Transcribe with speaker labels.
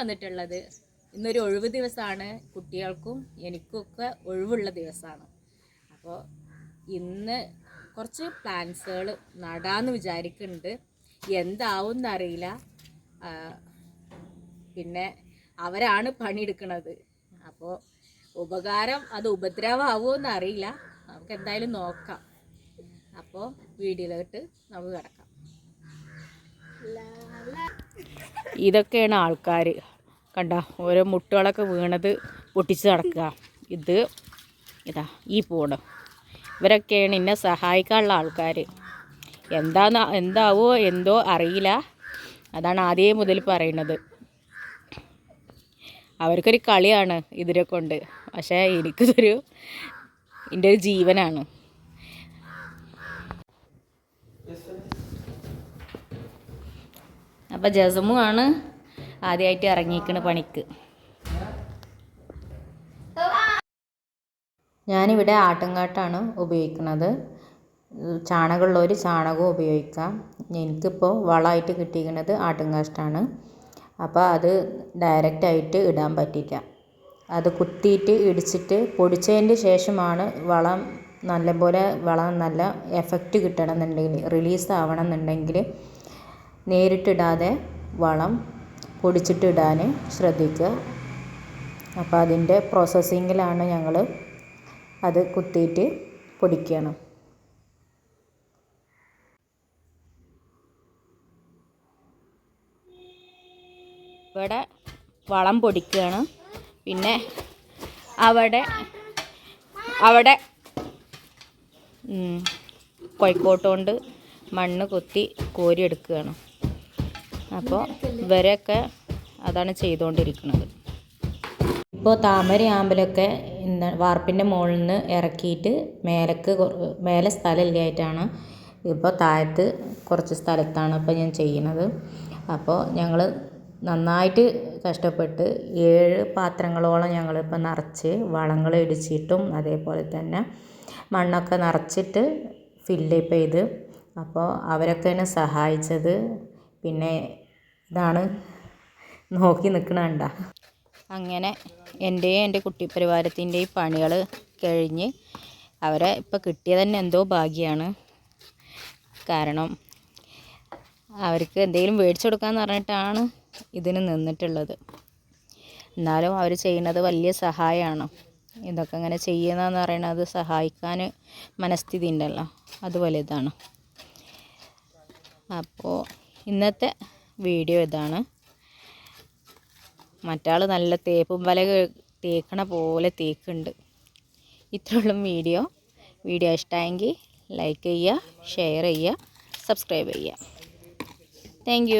Speaker 1: വന്നിട്ടുള്ളത്. ഇന്നൊരു ഒഴിവ് ദിവസമാണ് കുട്ടികൾക്കും എനിക്കൊക്കെ ഒഴിവുള്ള ദിവസമാണ് അപ്പോൾ ഇന്ന് കുറച്ച് പ്ലാന്റ്സുകൾ നടാന്ന് വിചാരിക്കുന്നുണ്ട്. എന്താവും എന്നറിയില്ല പിന്നെ അവരാണ് പണിയെടുക്കുന്നത് അപ്പോൾ ഉപകാരം അത് ഉപദ്രവമാവുമോ എന്നറിയില്ല നമുക്ക് എന്തായാലും നോക്കാം. അപ്പോൾ വീഡിയോയിലോട്ട് നമുക്ക് കിടക്കാം. ഇതൊക്കെയാണ് ആൾക്കാർ കണ്ട ഓരോ മുട്ടുകളൊക്കെ വീണത് പൊട്ടിച്ച് നടക്കുക. ഇത് ഇതാ ഈ പോണ്. ഇവരൊക്കെയാണ് എന്നെ സഹായിക്കാനുള്ള ആൾക്കാർ എന്താന്ന് എന്താവോ എന്തോ അറിയില്ല. അതാണ് ആദ്യം മുതൽ പറയുന്നത് അവർക്കൊരു കളിയാണ് ഇതിനെ കൊണ്ട്. പക്ഷേ എനിക്കിതൊരു എന്റെ ഒരു ജീവനാണ്. അപ്പോൾ ജസമു ആണ് ആദ്യമായിട്ട് ഇറങ്ങിയിരിക്കണ പണിക്ക്. ഞാനിവിടെ ആട്ടുംകാട്ടാണ് ഉപയോഗിക്കുന്നത് ഒരു ചാണകവും ഉപയോഗിക്കാം. എനിക്കിപ്പോൾ വളമായിട്ട് കിട്ടിയിരിക്കുന്നത് ആട്ടുംകാഷ്ടാണ് അപ്പോൾ അത് ഡയറക്റ്റായിട്ട് ഇടാൻ പറ്റില്ല. അത് കുത്തിയിട്ട് ഇടിച്ചിട്ട് പൊടിച്ചതിന്റെ ശേഷമാണ് വളം നല്ലപോലെ വളം നല്ല എഫക്റ്റ് കിട്ടണമെന്നുണ്ടെങ്കിൽ റിലീസ് ആവണമെന്നുണ്ടെങ്കിൽ നേരിട്ടിടാതെ വളം പൊടിച്ചിട്ടിടാൻ ശ്രദ്ധിക്കുക. അപ്പം അതിന്റെ പ്രോസസ്സിങ്ങിലാണ് ഞങ്ങൾ അത് കുത്തിയിട്ട് പൊടിക്കണം. ഇവിടെ വളം പൊടിക്കുകയാണ് പിന്നെ അവിടെ അവിടെ കൊയ്ക്കോട്ടുകൊണ്ട് മണ്ണ് കൊത്തി കോരിയെടുക്കുകയാണ് അപ്പോൾ ഇവരൊക്കെ അതാണ് ചെയ്തുകൊണ്ടിരിക്കുന്നത് ഇപ്പോൾ താമര ആമ്പലൊക്കെ ഇന്ന് വാർപ്പിന്റെ മുകളിൽ നിന്ന് ഇറക്കിയിട്ട് മേലക്ക് മേലെ മേലെ സ്ഥലമില്ലായിട്ടാണ് ഇപ്പോൾ താഴത്ത് കുറച്ച് സ്ഥലത്താണ് ഇപ്പോൾ ഞാൻ ചെയ്യുന്നത്. അപ്പോൾ ഞങ്ങൾ നന്നായിട്ട് കഷ്ടപ്പെട്ട് ഏഴ് പാത്രങ്ങളോളം ഞങ്ങളിപ്പോൾ നിറച്ച് വളങ്ങൾ ഇടിച്ചിട്ടും അതേപോലെ തന്നെ മണ്ണൊക്കെ നിറച്ചിട്ട് ഫില്ലപ്പ് ചെയ്ത് അപ്പോൾ അവരൊക്കെ എന്നെ സഹായിച്ചത് പിന്നെ ഇതാണ് നോക്കി നിൽക്കണണ്ട അങ്ങനെ എന്റെയും എന്റെ കുട്ടിപ്പരിവാരത്തിന്റെയും പണികൾ കഴിഞ്ഞ് അവരെ ഇപ്പോൾ കിട്ടിയത് തന്നെ എന്തോ ഭാഗ്യമാണ്. കാരണം അവർക്ക് എന്തെങ്കിലും മേടിച്ചു കൊടുക്കാന്ന് പറഞ്ഞിട്ടാണ് ഇതിന് നിന്നിട്ടുള്ളത്. എന്നാലും അവർ ചെയ്യുന്നത് വലിയ സഹായമാണ്. ഇതൊക്കെ ഇങ്ങനെ ചെയ്യുന്നതെന്ന് പറയുന്നത് സഹായിക്കാൻ മനസ്ഥിതി ഉണ്ടല്ലോ അതുപോലെ ഇതാണ്. അപ്പോൾ ഇന്നത്തെ വീഡിയോ ഇതാണ്. മറ്റാൾ നല്ല തേപ്പും വല തേക്കണ പോലെ തേക്കുണ്ട്. ഇത്രയുള്ള വീഡിയോ. വീഡിയോ ഇഷ്ടമായെങ്കിൽ ലൈക്ക് ചെയ്യുക ഷെയർ ചെയ്യുക സബ്സ്ക്രൈബ് ചെയ്യുക. താങ്ക്